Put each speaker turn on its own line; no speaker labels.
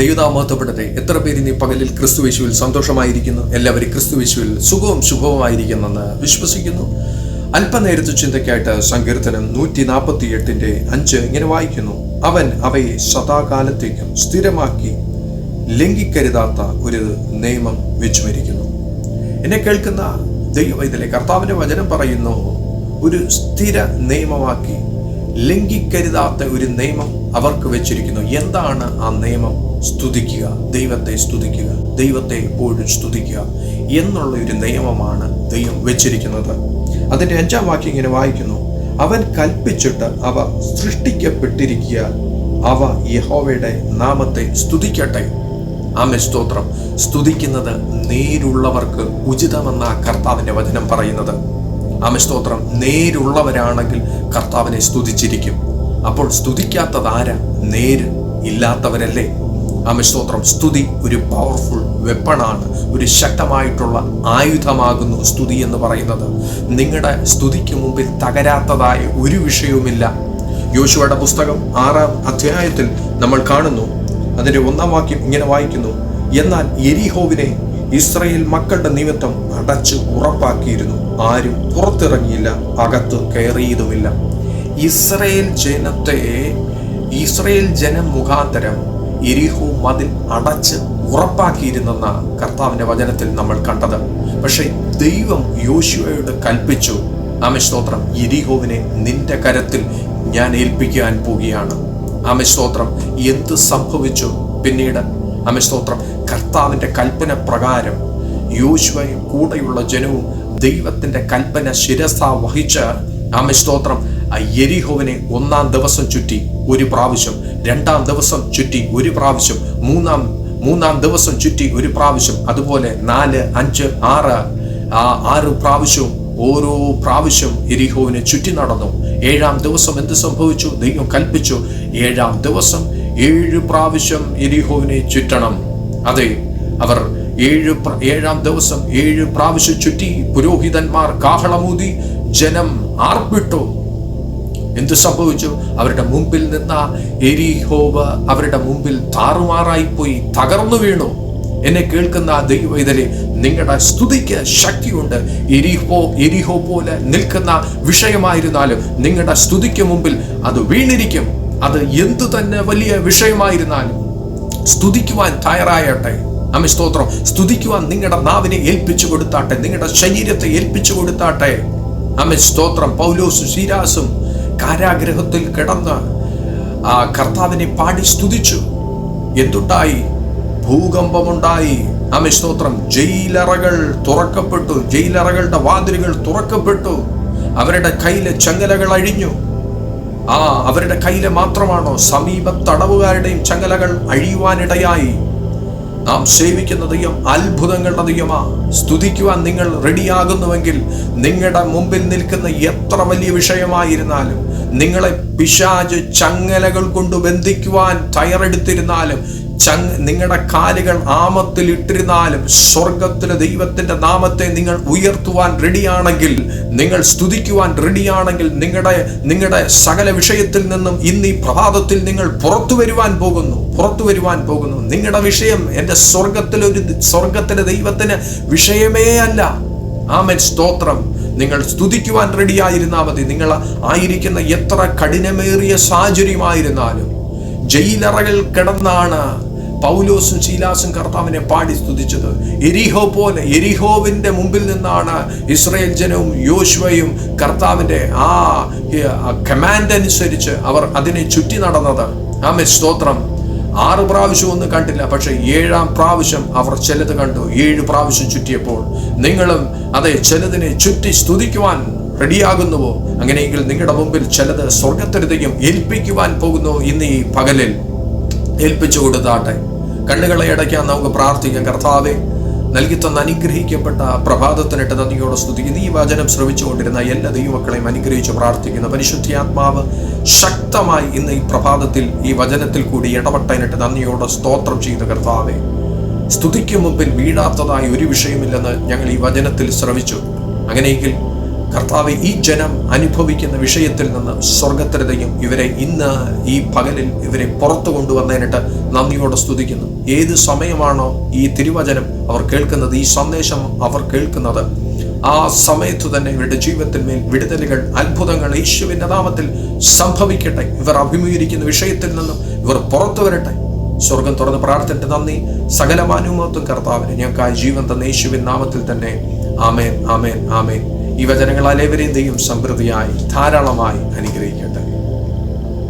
ദൈവതാമഹത്വപ്പെടട്ടെ എത്ര പേര് നീ പകലിൽ ക്രിസ്തുവേശുവിൽ സന്തോഷമായിരിക്കുന്നു? എല്ലാവരും ക്രിസ്തുവേശുവിൽ സുഖവും ശുഭവുമായിരിക്കുന്നെന്ന് വിശ്വസിക്കുന്നു. അല്പനേരത്തെ ചിന്തയ്ക്കായിട്ട് സങ്കീർത്തനം നൂറ്റി നാൽപ്പത്തി എട്ടിന്റെ അഞ്ച് ഇങ്ങനെ വായിക്കുന്നു. അവൻ അവയെ സദാകാലത്തേക്കും സ്ഥിരമാക്കി ലംഘിക്കരുതാത്ത ഒരു നിയമം വെച്ചുവരിക്കുന്നു. എന്നെ കേൾക്കുന്ന ദൈവവൈതലെ കർത്താവിന്റെ വചനം പറയുന്നു ഒരു സ്ഥിര നിയമമാക്കി ലംഘിക്കരുതാത്ത ഒരു നിയമം അവർക്ക് വെച്ചിരിക്കുന്നു. എന്താണ് ആ നിയമം? സ്തുതിക്കുക. ദൈവത്തെ സ്തുതിക്കുക. ദൈവത്തെ എപ്പോഴും സ്തുതിക്കുക എന്നുള്ള ഒരു നിയമമാണ് ദൈവം വെച്ചിരിക്കുന്നത്. അതിന്റെ അഞ്ചാം വാക്യം ഇങ്ങനെ വായിക്കുന്നു. അവൻ കൽപ്പിച്ചിട്ട് അവ സൃഷ്ടിക്കപ്പെട്ടിരിക്കുക. അവ യഹോവയുടെ നാമത്തെ സ്തുതിക്കട്ടെ. ആമെ സ്തോത്രം. സ്തുതിക്കുന്നത് നേരുള്ളവർക്ക് ഉചിതമെന്ന കർത്താവിന്റെ വചനം പറയുന്നത്. ആമെ സ്തോത്രം. നേരുള്ളവരാണെങ്കിൽ കർത്താവിനെ സ്തുതിച്ചിരിക്കും. അപ്പോൾ സ്തുതിക്കാത്തത് നേര് ഇല്ലാത്തവരല്ലേ? ആമെ സ്തോത്രം സ്തുതി ഒരു പവർഫുൾ വെപ്പണാണ് ഒരു ശക്തമായിട്ടുള്ള ആയുധമാകുന്നു സ്തുതി എന്ന് പറയുന്നത്. നിങ്ങളുടെ സ്തുതിക്ക് മുമ്പിൽ തകരാത്തതായ ഒരു വിഷയവുമില്ല. യോശുവയുടെ പുസ്തകം ആറാം അധ്യായത്തിൽ നമ്മൾ കാണുന്നു. അതിന്റെ ഒന്നാം വാക്യം ഇങ്ങനെ വായിക്കുന്നു. എന്നാൽ എരിഹോവിനെ ഇസ്രയേൽ മക്കളുടെ നിമിത്തം അടച്ചു ഉറപ്പാക്കിയിരുന്നു. ആരും പുറത്തിറങ്ങിയില്ല അകത്ത് കയറിയതുമില്ല. ഇസ്രയേൽ ജനത്തെ ഇസ്രയേൽ ജനം മുഖാന്തരം എരിഹോ മതിൽ അടച്ച് ഉറപ്പാക്കിയിരുന്നെന്ന കർത്താവിന്റെ വചനത്തിൽ നമ്മൾ കണ്ടത്. പക്ഷെ ദൈവം യോശുവയോട് കൽപ്പിച്ചു ആമസ്തോത്രം എരിഹോവിനെ നിന്റെ കരത്തിൽ ഞാൻ ഏൽപ്പിക്കാൻ പോവുകയാണ്. ആമസ്തോത്രം എന്ത് സംഭവിച്ചു പിന്നീട്? ആമസ്തോത്രം കർത്താവിന്റെ കൽപ്പന പ്രകാരം യോശുവയും കൂടെയുള്ള ജനവും ദൈവത്തിന്റെ കൽപ്പന ശിരസ വഹിച്ച് ആ എരിഹോവിനെ ഒന്നാം ദിവസം ചുറ്റി ഒരു പ്രാവശ്യം രണ്ടാം ദിവസം ചുറ്റി ഒരു പ്രാവശ്യം മൂന്നാം മൂന്നാം ദിവസം ചുറ്റി ഒരു പ്രാവശ്യം അതുപോലെ നാല് അഞ്ച് ആറ് ആ ആറ് പ്രാവശ്യവും ഓരോ പ്രാവശ്യം എരിഹോവിനെ ചുറ്റി നടന്നു. ഏഴാം ദിവസം എന്ത് സംഭവിച്ചു? ദൈവം കൽപ്പിച്ചു. ഏഴാം ദിവസം ഏഴ് പ്രാവശ്യം എരിഹോവിനെ ചുറ്റണം. അതെ അവർ ഏഴ് ഏഴാം ദിവസം ഏഴ് പ്രാവശ്യം ചുറ്റി പുരോഹിതന്മാർ കാഹളമൂതി ജനം ആർപ്പിട്ടു. എന്ത് സംഭവിച്ചു? അവരുടെ മുമ്പിൽ നിന്ന എരിഹോവ് അവരുടെ മുമ്പിൽ താറുമാറായി പോയി തകർന്നു വീണു. എന്നെ കേൾക്കുന്ന ദൈവവേദനെ നിങ്ങളുടെ സ്തുതിക്ക് ശക്തിയുണ്ട്. എരിഹോ എരിഹോ പോലെ നിൽക്കുന്ന വിഷയമായിരുന്നാലും നിങ്ങളുടെ സ്തുതിക്ക് മുമ്പിൽ അത് വീണിരിക്കും. അത് എന്തു തന്നെ വലിയ വിഷയമായിരുന്നാലും സ്തുതിക്കുവാൻ തയ്യാറായട്ടെ അമ്മ സ്തോത്രം. സ്തുതിക്കുവാൻ നിങ്ങളുടെ നാവിനെ ഏൽപ്പിച്ചു കൊടുത്താട്ടെ നിങ്ങളുടെ ശരീരത്തെ ഏൽപ്പിച്ചു കൊടുത്താട്ടെ. അമ്മ സ്തോത്രം. പൗലോസും ശീരാസും കാരാഗ്രഹത്തിൽ കിടന്ന് ആ കർത്താവിനെ പാടി സ്തുതിച്ചു. എന്തുണ്ടായി? ഭൂകമ്പമുണ്ടായി. അമ്മ സ്തോത്രം. ജയിലറകൾ തുറക്കപ്പെട്ടു. ജയിലറകളുടെ വാതിലുകൾ തുറക്കപ്പെട്ടു. അവരുടെ കയ്യിലെ ചങ്ങലകൾ അഴിഞ്ഞു. ആ അവരുടെ കയ്യിലെ മാത്രമാണോ സമീപ തടവുകാരുടെയും ചങ്ങലകൾ അഴിയുവാനിടയായി? നാം സേവിക്കുന്ന ദൈവം അത്ഭുതങ്ങളുടെ സ്തുതിക്കുവാൻ നിങ്ങൾ റെഡിയാകുന്നുവെങ്കിൽ നിങ്ങളുടെ മുമ്പിൽ നിൽക്കുന്ന എത്ര വലിയ വിഷയമായിരുന്നാലും നിങ്ങളെ പിശാജ് ചങ്ങലകൾ കൊണ്ട് ബന്ധിക്കുവാൻ തയ്യാറെടുത്തിരുന്നാലും ചങ് നിങ്ങളുടെ കാലുകൾ ആമത്തിൽ ഇട്ടിരുന്നാലും സ്വർഗത്തിലെ ദൈവത്തിന്റെ നാമത്തെ നിങ്ങൾ ഉയർത്തുവാൻ റെഡിയാണെങ്കിൽ നിങ്ങൾ സ്തുതിക്കുവാൻ റെഡിയാണെങ്കിൽ നിങ്ങളുടെ നിങ്ങളുടെ സകല വിഷയത്തിൽ നിന്നും ഇന്ന് ഈ പ്രഭാതത്തിൽ നിങ്ങൾ പുറത്തു വരുവാൻ പോകുന്നു പുറത്തു വരുവാൻ പോകുന്നു. നിങ്ങളുടെ വിഷയം എന്റെ സ്വർഗത്തിലൊരു സ്വർഗത്തിലെ ദൈവത്തിന് വിഷയമേ അല്ല. ആമൻ. സ്തോത്രം. നിങ്ങൾ സ്തുതിക്കുവാൻ റെഡിയായിരുന്നാൽ മതി. നിങ്ങൾ ആയിരിക്കുന്ന എത്ര കഠിനമേറിയ സാഹചര്യമായിരുന്നാലും ജയിലറകൾ കിടന്നാണ് പൗലോസും ശീലാസും കർത്താവിനെ പാടി സ്തുതിച്ചത്. എരിഹോ പോലെ എരിഹോവിന്റെ മുമ്പിൽ നിന്നാണ് ഇസ്രയേൽ ജനവും യോശുവയും കർത്താവിന്റെ ആ കമാൻഡ് അനുസരിച്ച് അവർ അതിനെ ചുറ്റി നടന്നത്. ആമേ സ്തോത്രം. ആറ് പ്രാവശ്യം ഒന്നും കണ്ടില്ല പക്ഷെ ഏഴാം പ്രാവശ്യം അവർ ചിലത് കണ്ടു. ഏഴ് പ്രാവശ്യം ചുറ്റിയപ്പോൾ നിങ്ങളും അതെ ചിലതിനെ ചുറ്റി സ്തുതിക്കുവാൻ റെഡിയാകുന്നുവോ? അങ്ങനെയെങ്കിൽ നിങ്ങളുടെ മുമ്പിൽ ചിലത് സ്വർഗത്തിനതയും ഏൽപ്പിക്കുവാൻ പോകുന്നു ഇന്ന് ഈ പകലിൽ. ഏൽപ്പിച്ചു കൊടുത്താട്ടെ. കണ്ണുകളെ അടയ്ക്കാൻ നമുക്ക് പ്രാർത്ഥിക്കാം. കർത്താവെ നൽകി തന്ന അനുഗ്രഹിക്കപ്പെട്ട പ്രഭാതത്തിനിട്ട് നന്ദിയോടെ സ്തുതിക്കുന്നു. ഈ വചനം ശ്രവിച്ചുകൊണ്ടിരുന്ന എല്ലാ ദൈവമക്കളെയും അനുഗ്രഹിച്ച് പ്രാർത്ഥിക്കുന്ന. പരിശുദ്ധാത്മാവ് ശക്തമായി ഇന്ന് ഈ പ്രഭാതത്തിൽ ഈ വചനത്തിൽ കൂടി ഇടപെട്ടതിനിട്ട് നന്ദിയോടെ സ്തോത്രം ചെയ്ത കർത്താവെ. സ്തുതിക്ക് മുമ്പിൽ വീഴാത്തതായി ഒരു വിഷയമില്ലെന്ന് ഞങ്ങൾ ഈ വചനത്തിൽ ശ്രവിച്ചു. അങ്ങനെയെങ്കിൽ കർത്താവ് ഈ ജനം അനുഭവിക്കുന്ന വിഷയത്തിൽ നിന്ന് സ്വർഗത്തിരതയും ഇവരെ ഇന്ന് ഈ പകലിൽ ഇവരെ പുറത്തു കൊണ്ടുവന്നതിനിട്ട് നന്ദിയോടെ സ്തുതിക്കുന്നു. ഏത് സമയമാണോ ഈ തിരുവചനം അവർ കേൾക്കുന്നത് ഈ സന്ദേശം അവർ കേൾക്കുന്നത് ആ സമയത്തു തന്നെ ഇവരുടെ ജീവിതത്തിന്മേൽ വിടുതലുകൾ അത്ഭുതങ്ങൾ യേശുവിന്റെ നാമത്തിൽ സംഭവിക്കട്ടെ. ഇവർ അഭിമുഖീകരിക്കുന്ന വിഷയത്തിൽ നിന്നും ഇവർ പുറത്തു വരട്ടെ. സ്വർഗം തുറന്ന് പ്രാർത്ഥിച്ചിട്ട് നന്ദി. സകലമാനുമത്വം കർത്താവിന് ഞങ്ങൾക്ക് ആ ജീവൻ തന്ന യേശുവിൻ നാമത്തിൽ തന്നെ ആമേൻ ആമേൻ ആമേൻ. ഈ വചനങ്ങളാൽ ഏവരെയും ദൈവം സമൃദ്ധിയായി ധാരാളമായി അനുഗ്രഹിക്കട്ടെ.